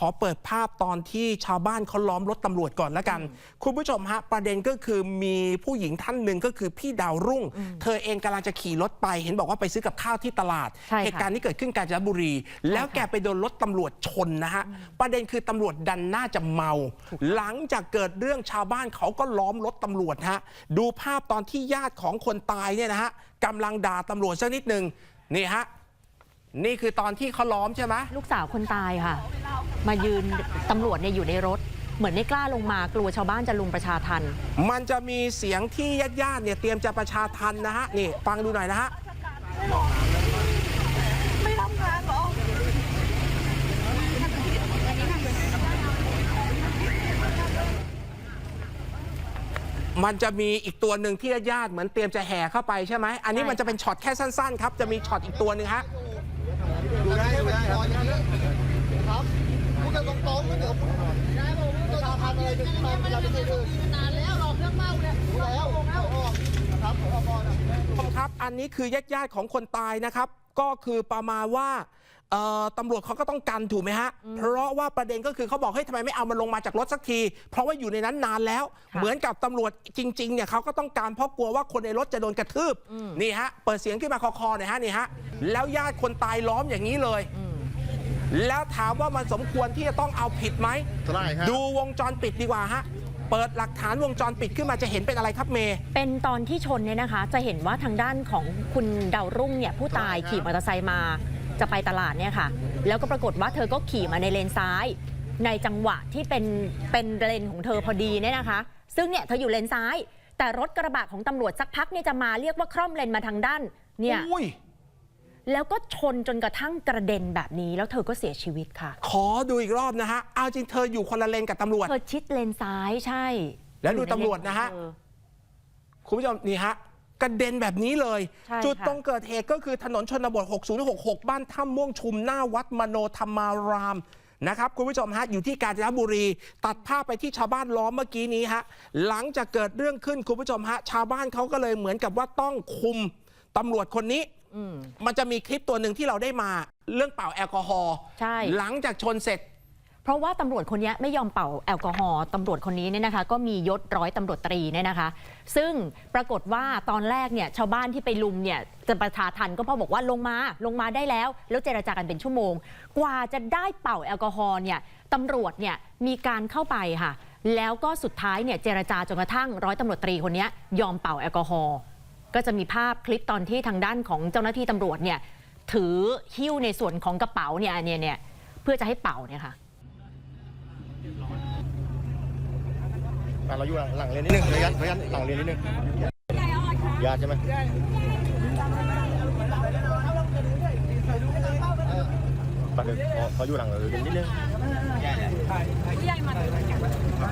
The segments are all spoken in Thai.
ขอเปิดภาพตอนที่ชาวบ้านเขาล้อมรถตำรวจก่อนแล้วกัน คุณผู้ชมฮะ ประเด็นก็คือมีผู้หญิงท่านหนึ่งก็คือพี่ดาวรุ่ง เธอเองกำลังจะขี่รถไปเห็นบอกว่าไปซื้อกับข้าวที่ตลาดใช่ค่ะเหตุการณ์นี้เกิดขึ้นกาญจนบุรี แล้วแกไปโดนรถตำรวจชนนะฮะ ประเด็นคือตำรวจดันน่าจะเมา หลังจากเกิดเรื่องชาวบ้านเขาก็ล้อมรถตำรวจฮะดูภาพตอนที่ญาติของคนตายเนี่ยนะฮะกำลังด่าตำรวจสักนิดหนึ่งนี่ฮะ นี่คือตอนที่เขาล้อมใช่ไหมลูกสาวคนตายค่ะ มายืนตำรวจเนี่ยอยู่ในรถ เหมือนไม่กล้าลงมากลัวชาวบ้านจะลุมประชาทัน มันจะมีเสียงที่ญาติๆเนี่ยเตรียมจะประชาทันนะฮะ นี่ ฟังดูหน่อยนะฮะ ไม่ทำงานหรอมันจะมีอีกตัวหนึ่งที่ญาติๆเหมือนเตรียมจะแห่เข้าไปใช่ไหม อันนี้ใช่มันจะเป็นช็อตแค่สั้นๆครับ จะมีช็อตอีกตัวหนึ่งฮะ ดูได้ดูได้ครับครับพูดกันตรงๆนะเดี๋ยวจะทำอะไรเป็นมาเราไม่เคยเจอนานแล้วรอเครื่องเมาเนี่ยรู้แล้วออกนะครับเอาออกก่อนนะผู้ชมครับ อันนี้คือญาติๆของคนตายนะครับ ก็คือประมาณว่า ตำรวจเขาก็ต้องกันถูกไหมฮะ เพราะว่าประเด็นก็คือเขาบอกเฮ้ยทำไมไม่เอามันลงมาจากรถสักที เพราะว่าอยู่ในนั้นนานแล้วค่ะเหมือนกับตำรวจจริงๆเนี่ยเขาก็ต้องการเพราะกลัวว่าคนในรถจะโดนกระทืบนี่ฮะเปิดเสียงขึ้นมาคอๆหน่อยฮะนี่ฮะแล้วญาติคนตายล้อมอย่างนี้เลยแล้วถามว่ามันสมควรที่จะต้องเอาผิดไหมเท่าไหร่ครับดูวงจรปิดดีกว่าฮะเปิดหลักฐานวงจรปิดขึ้นมาจะเห็นเป็นอะไรครับเมย์เป็นตอนที่ชนเนี่ยนะคะ จะเห็นว่าทางด้านของคุณดาวรุ่งเนี่ยผู้ตายขี่มอเตอร์ไซค์มา จะไปตลาดเนี่ยค่ะ แล้วก็ปรากฏว่าเธอก็ขี่มาในเลนซ้าย ในจังหวะที่เป็นเป็นเลนของเธอพอดีเนี่ยนะคะ ซึ่งเนี่ยเธออยู่เลนซ้าย แต่รถกระบะของตำรวจสักพักเนี่ยจะมาเรียกว่าคร่อมเลนมาทางด้านเนี่ยอุ้ยแล้วก็ชนจนกระทั่งกระเด็นแบบนี้ แล้วเธอก็เสียชีวิตค่ะ ขอดูอีกรอบนะฮะเอาจริงเธออยู่คนละเลนกับตำรวจ เธอชิดเลนซ้ายใช่ แล้วดูอยู่ใตำรวจนะฮะเลของเธอคุณผู้ชมนี่ฮะ กระเด็นแบบนี้เลย ใช่จุดค่ะ ตรงเกิดเหตุก็คือถนนชนบท 6066 บ้านถ้ำม่วงชุมหน้าวัดมโนธรรมารามนะครับคุณผู้ชมฮะอยู่ที่กาญจนบุรี ตัดภาพไปที่ชาวบ้านล้อมเมื่อกี้นี้ฮะหลังจากเกิดเรื่องขึ้นคุณผู้ชมฮะชาวบ้านเขาก็เลยเหมือนกับว่าต้องคุมตำรวจคนนี้ อืม มันจะมีคลิปตัวหนึ่งที่เราได้มาเรื่องเป่าแอลกอฮอล์ใช่ หลังจากชนเสร็จ เพราะว่าตำรวจคนนี้ไม่ยอมเป่าแอลกอฮอล์ตำรวจคนนี้เนี่ยนะคะ ก็มียศร้อยตำรวจตรีเนี่ยนะคะ ซึ่งปรากฏว่าตอนแรกเนี่ยชาวบ้านที่ไปลุมเนี่ยจะประชาทันก็พราะบอกว่าลงมาลงมาได้แล้ว แล้วเจรจากันเป็นชั่วโมง กว่าจะได้เป่าแอลกอฮอล์เนี่ยตำรวจเนี่ยมีการเข้าไปค่ะ แล้วก็สุดท้ายเนี่ยเจรจาจนกระทั่งร้อยตำรวจตรีคนนี้ยอมเป่าแอลกอฮอล์ก็จะมีภาพคลิปตอนที่ทางด้านของเจ้าหน้าที่ตำรวจเนี่ยถือหิ้วในส่วนของกระเป๋าเนี่ยอันเนี่ยเนี่ยเพื่อจะให้เป่าเนี่ยค่ะ อะเราอยู่หลังหลังเรียนนิดนึงระยะระยะหลังเรียนนิดนึงญาใช่ไหมปัดเดี๋ยวขอขออยู่หลังเรียนนิดนึง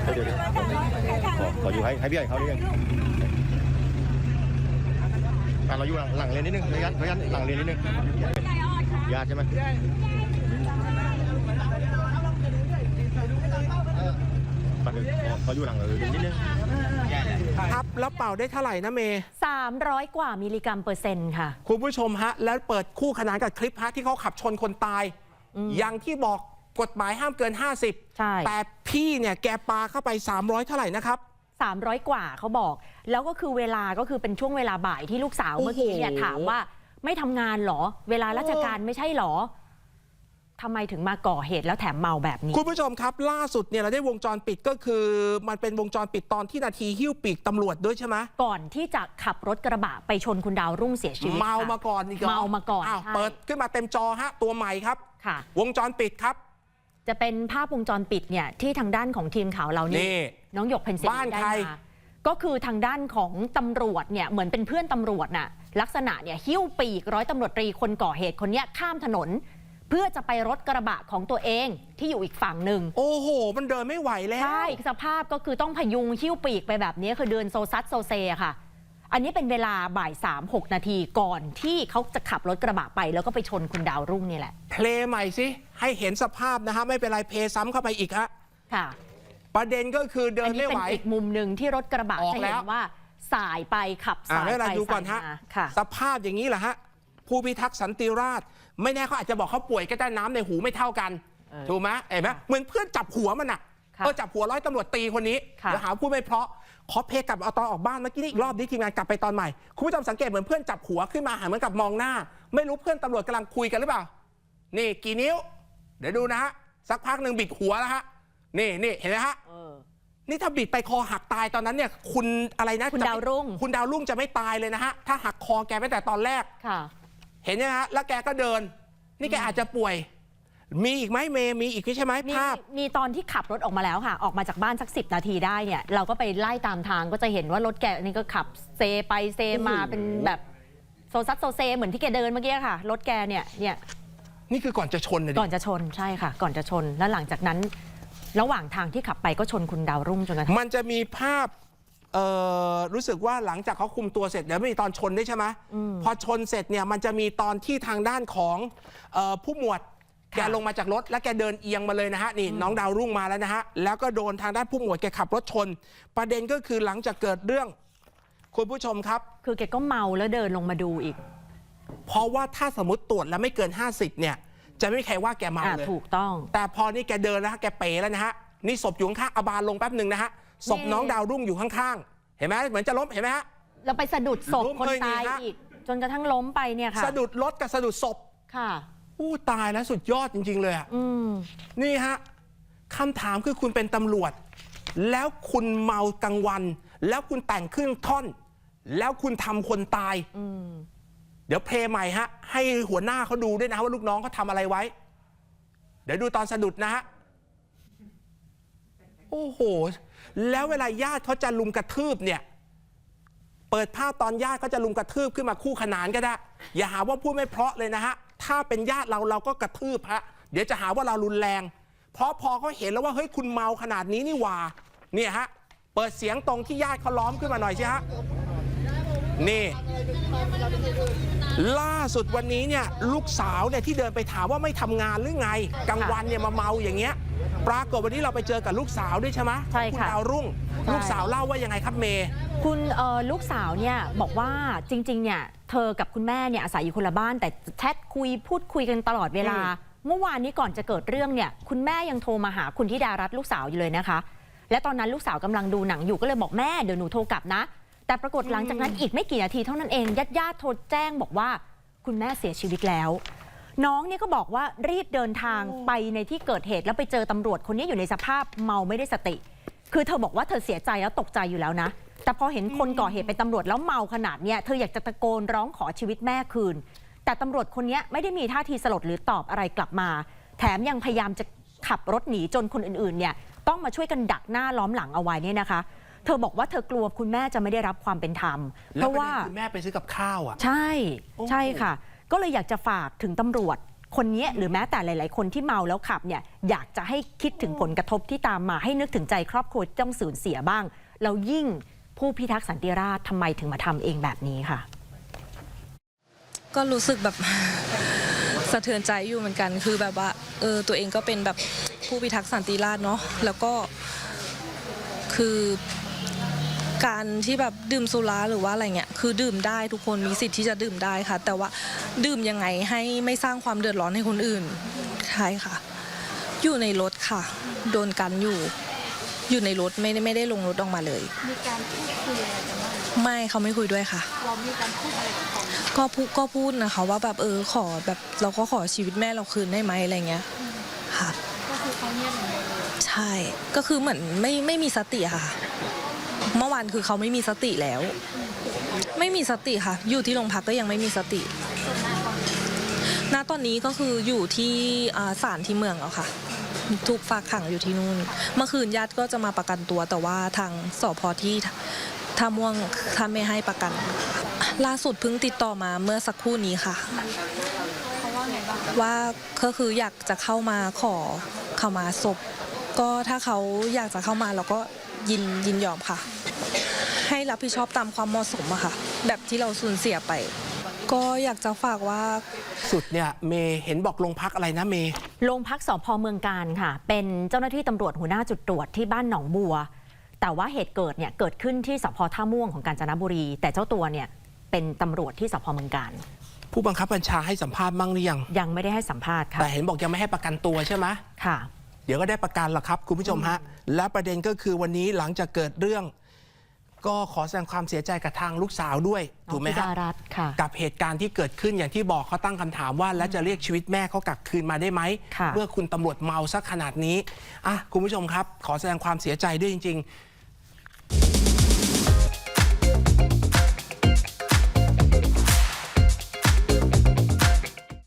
เดี๋ยวเดี๋ยวเดี๋ยวขอขออยู่ให้ให้พี่ใหญ่เขานิดนึงอะเราอยู่หลังหลังเรียนนิดนึงระยะระยะหลังเรียนนิดนึงญาใช่ไหม ปัดเดี๋ยวขอขออยู่หลังเรียนนิดนึงครับแล้วเป่าได้เท่าไหร่นะเมย์300 กว่ามิลลิกรัมเปอร์เซ็นต์ค่ะ คุณผู้ชมฮะ แล้วเปิดคู่ขนานกับคลิปฮะที่เขาขับชนคนตาย อย่างที่บอกกฎหมายห้ามเกิน 50 ใช่ แต่พี่เนี่ยแกปาเข้าไป 300 เท่าไหร่นะครับ 300 กว่าเขาบอก แล้วก็คือเวลาก็คือเป็นช่วงเวลาบ่ายที่ลูกสาวโอ้โหเมื่อกี้เนี่ยถามว่าไม่ทำงานเหรอ เวลาราชการไม่ใช่เหรอ ทำไมถึงมาก่อเหตุแล้วแถมเมาแบบนี้ คุณผู้ชมครับ ล่าสุดเนี่ยเราได้วงจรปิดก็คือ มันเป็นวงจรปิดตอนที่นาทีหิ้วปีกตำรวจด้วยใช่ไหมก่อนที่จะขับรถกระบะไปชนคุณดาวรุ่งเสียชีวิตเมาค่ะมาก่อนอีกหรเมามาก่อนอ้าวใช่เปิดขึ้นมาเต็มจอฮะตัวใหม่ครับ ค่ะ วงจรปิดครับ จะเป็นภาพวงจรปิดเนี่ยที่ทางด้านของทีมข่าวเรานี่ นี่ น้องหยกเพนซิลบ้านได้ใคร มาก็คือทางด้านของตำรวจเนี่ยเหมือนเป็นเพื่อนตำรวจน่ะลักษณะเนี่ยหิ้วปีกร้อยตำรวจตรีคนก่อเหตุคนเนี้ยข้ามถนน เพื่อจะไปรถกระบะของตัวเองที่อยู่อีกฝั่งหนึ่งโอ้โห มันเดินไม่ไหวแล้ว ใช่สภาพก็คือต้องพยุงหิ้วปีกไปแบบนี้คือเดินโซซัดโซเซอะค่ะ อันนี้เป็นเวลาบ่ายสามหกนาทีก่อนที่เขาจะขับรถกระบะไปแล้วก็ไปชนคุณดาวรุ่งนี่แหละ เพลงใหม่สิให้เห็นสภาพนะฮะไม่เป็นไรเพลงซ้ำเข้าไปอีกฮะค่ะ ประเด็นก็คือเดิอันนนี้ไม่เป็ไหวนอีกมุมหนึ่งที่รถกระบะออกจะแล้เห็ว นว่าสายไปขับอ่าสายให้เราไปดูก่อนฮะ สายมาค่ะ สภาพอย่างนี้แหละฮะ ผู้พิทักษ์สันติราษฎร์ไม่แน่เขาอาจจะบอกเขาป่วยก็ได้น้ำในหูไม่เท่ากันเเออถูกไหมเห็นไหมเหมือนเพื่อนจับหัวมันอะค่ะเออจับหัวร้อยตำรวจตีคนนี้ค่ะเดี๋ยวหาพูดไม่เพราะขอเพลงกลับเอาตอนออกบ้านเมื่อกี้นี่อีกรอบนี้ทีมงานกลับไปตอนใหม่คุณผู้ชมสังเกตเหมือนเพื่อนจับหัวขึ้นมาหันเหมือนกับมองหน้า ไม่รู้เพื่อนตำรวจกำลังคุยกันหรือเปล่า นี่กี่นิ้ว เดี๋ยวดูนะฮะสักพักหนึ่งบิดหัวแล้วฮะนี่นี่เห็นไหมฮะเออนี่ถ้าบิดไปคอหักตายตอนนั้นเนี่ย คุณอะไรนะคุณจะไม่ดาวรุ่ง คุณดาวรุ่งจะไม่ตายเลยนะฮะถ้าหักคอแกไปแต่ตอนแรกค่ะ เห็นไหมฮะแล้วแกก็เดิน นี่แกอาจจะป่วย มีอีกไหมเมย์มีอีกใช่ไหมมีภาพ มีตอนที่ขับรถออกมาแล้วค่ะ ออกมาจากบ้านสักสินาทีได้เนี่ย เราก็ไปไล่ตามทางก็จะเห็นว่ารถแกนี่ก็ขับเซไปเซมาโอ้โหเป็นแบบโซซัดโซเซเหมือนที่แกเดินเมื่อกี้ค่ะ รถแกเนี่ยเนี่ยนี่คือก่อนจะชนเลยดิก่อนจะชนใช่ค่ะ ก่อนจะชนแล้วหลังจากนั้น ระหว่างทางที่ขับไปก็ชนคุณดาวรุ่งจนกระทั่งมันจะมีภาพ เอ่อรู้สึกว่าหลังจากเขาคุมตัวเสร็จเดี๋ยวไม่มีตอนชนด้วยใช่ไหมพอชนเสร็จเนี่ยมันจะมีตอนที่ทางด้านของเออผู้หมวด แกลงมาจากรถแล้วแกเดินเอียงมาเลยนะฮะนี่น้องดาวรุ่งมาแล้วนะฮะแล้วก็โดนทางด้านผู้หมวดแกขับรถชน ประเด็นก็คือหลังจากเกิดเรื่อง คุณผู้ชมครับ คือแกก็เมาแล้วเดินลงมาดูอีกเพราะว่าถ้าสมมติตรวจแล้วไม่เกิน 50 เนี่ย จะไม่มีใครว่าแกเมาอ่าเลย ถูกต้อง แต่พอนี่แกเดินแล้วฮะแกเป๋แล้วนะฮะ นี่ศพอยู่ข้างๆเอาบานลงแป๊บหนึ่งนะฮะ ศพนี่น้องดาวรุ่งอยู่ข้างๆ เห็นไหมเหมือนจะล้มเห็นไหมฮะ แล้วไปสะดุดศพล้มคนเลยนี่ตายฮะอีก จนกระทั่งล้มไปเนี่ยค่ะ สะดุดรถกับสะดุดศพค่ะ อู้ตายแล้วสุดยอดจริง ๆ เลยอะอืม นี่ฮะคำถามคือคุณเป็นตำรวจ แล้วคุณเมากลางวัน แล้วคุณแต่งเครื่องท่อน แล้วคุณทำคนตาย อืม เดี๋ยวเพลงใหม่ฮะ ให้หัวหน้าเขาดูด้วยนะว่าลูกน้องเขาทำอะไรไว้ เดี๋ยวดูตอนสะดุดนะฮะ โอ้โห แล้วเวลาญาติเขาจะลุมกระทืบเนี่ย เปิดภาพตอนญาติเขาจะลุมกระทืบขึ้นมาคู่ขนานก็ได้ อย่าหาว่าพูดไม่เพราะเลยนะฮะ ถ้าเป็นญาติเราเราก็กระทืบฮะ เดี๋ยวจะหาว่าเรารุนแรง เพราะพอเขาเห็นแล้วว่าเฮ้ยคุณเมาขนาดนี้นี่หว่า เนี่ยฮะ เปิดเสียงตรงที่ญาติเขาล้อมขึ้นมาหน่อยสิฮะ นี่ล่าสุดวันนี้เนี่ยลูกสาวเนี่ยที่เดินไปถามว่าไม่ทำงานหรือไงกลางวันเนี่ยมาเมาอย่างเงี้ย ปรากฏวันนี้เราไปเจอกับลูกสาวด้วยใช่ไหมใช่ณค่ะดาวรุ่งใช่ลูกสาวเล่าว่ายังไงครับเมย์ คุณเอ่อลูกสาวเนี่ยบอกว่าจริง ๆ เนี่ยเธอกับคุณแม่เนี่ยอาศัยอยู่คนละบ้าน แต่แชทคุยพูดคุยกันตลอดเวลา อืม เมื่อวานนี้ก่อนจะเกิดเรื่องเนี่ย คุณแม่ยังโทรมาหาคุณธิดารัตน์ลูกสาวอยู่เลยนะคะ และตอนนั้นลูกสาวกำลังดูหนังอยู่ก็เลยบอกแม่เดี๋ยวหนูโทรกลับนะ แต่ปรากฏหลังจากนั้นอีกไม่กี่นาทีเท่านั้นเองญาติญาติๆโทรแจ้งบอกว่า คุณแม่เสียชีวิตแล้ว น้องเนี่ยก็บอกว่ารีบเดินทางไปในที่เกิดเหตุแล้วไปเจอตำรวจคนนี้อยู่ในสภาพเมาไม่ได้สติ คือเธอบอกว่าเธอเสียใจแล้วตกใจอยู่แล้วนะ แต่พอเห็นคนก่อเหตุเป็นตำรวจแล้วเมาขนาดเนี้ยเธออยากจะตะโกนร้องขอชีวิตแม่คืน แต่ตำรวจคนเนี้ยไม่ได้มีท่าทีสลดหรือตอบอะไรกลับมา แถมยังพยายามจะขับรถหนีจนคนอื่นๆเนี่ยต้องมาช่วยกันดักหน้าล้อมหลังเอาไว้เนี่ยนะคะ เธอบอกว่าเธอกลัวคุณแม่จะไม่ได้รับความเป็นธรรม เพแล้วราะประว่าเด็นคือแม่ไปซื้อกับข้าวอะ ใช่โอ้โหใช่ค่ะ ก็เลยอยากจะฝากถึงตำรวจคนนี้หรือแม้แต่หลาย ๆ คนที่เมาแล้วขับเนี่ยอยากจะให้คิดถึงผลกระทบที่ตามมาให้นึกถึงใจครอบครัวต้องสูญเสียบ้าง แล้วยิ่งผู้พิทักษ์สันติราษฎร์ทำไมถึงมาทำเองแบบนี้ค่ะ ก็รู้สึกแบบ สะเทือนใจอยู่เหมือนกัน คือแบบว่าเออตัวเองก็เป็นแบบผู้พิทักษ์สันติราษฎร์เนาะแล้วก็คือ การที่แบบดื่มสุราหรือว่าอะไรเงี้ยคือดื่มได้ทุกคนมีสิทธิ์ที่จะดื่มได้ค่ะ แต่ว่าดื่มยังไงให้ไม่สร้างความเดือดร้อนให้คนอื่นใช่ค่ะ อยู่ในรถค่ะ โดนกันอยู่ อยู่ในรถไม่ได้ไม่ได้ลงรถออกมาเลย มีการพูดคุยอะไรกันบ้างไหมไม่เขาไม่คุยด้วยค่ะ เรามีการพูดอะไรกับเขาไหมก็พูดก็พูดนะคะว่าแบบเออขอแบบเราก็ขอชีวิตแม่เราคืนได้ไหมอะไรเงี้ยค่ะ ก็คือเขาเงียบอย่างเดียวเลย ใช่ ก็คือเหมือนไม่ไม่มีสติอะค่ะเมื่อวานคือเขาไม่มีสติแล้ว ไม่มีสติค่ะ อยู่ที่โรงพักก็ยังไม่มีสติ ณ ตอนนี้ก็คืออยู่ที่ศาลที่เมืองแล้วค่ะ ถูกฝากขังอยู่ที่นู่น เมื่อคืนญาติก็จะมาประกันตัว แต่ว่าทางสพที่ท่าม่วงท่านไม่ให้ประกัน ล่าสุดเพิ่งติดต่อมาเมื่อสักครู่นี้ค่ะ ว่าไงบ้างว่าก็คืออยากจะเข้ามาขอเข้ามาศพ ก็ถ้าเขาอยากจะเข้ามาเราก็ยินยินยอมค่ะ ให้รับผิดชอบตามความเหมาะสมอะค่ะ แบบที่เราสูญเสียไป ก็อยากจะฝากว่า สุดเนี่ยเมย์เห็นบอกลงพักอะไรนะเมย์โรงพักสพเมืองการค่ะ เป็นเจ้าหน้าที่ตำรวจหัวหน้าจุดตรวจที่บ้านหนองบัว แต่ว่าเหตุเกิดเนี่ยเกิดขึ้นที่สพท่าม่วงของกาญจนบุรี แต่เจ้าตัวเนี่ยเป็นตำรวจที่สพเมืองการ ผู้บังคับบัญชาให้สัมภาษณ์บ้างหรือยังยังไม่ได้ให้สัมภาษณ์ค่ะแต่เห็นบอกยังไม่ให้ประกันตัวใช่ไหมค่ะ เดี๋ยวก็ได้ประกันละครับ คุณผู้ชมฮะ และประเด็นก็คือวันนี้หลังจากเกิดเรื่อง ก็ขอแสดงความเสียใจกับทางลูกสาวด้วยถูกไหมน้องธิฮะดารัตน์ค่ะ กับเหตุการณ์ที่เกิดขึ้นอย่างที่บอกเขาตั้งคำถามว่า แล้วจะเรียกชีวิตแม่เขากลับคืนมาได้ไหม ค่ะ เมื่อคุณตำรวจเมาสักขนาดนี้อะคุณผู้ชมครับ ขอแสดงความเสียใจด้วยจริง ๆ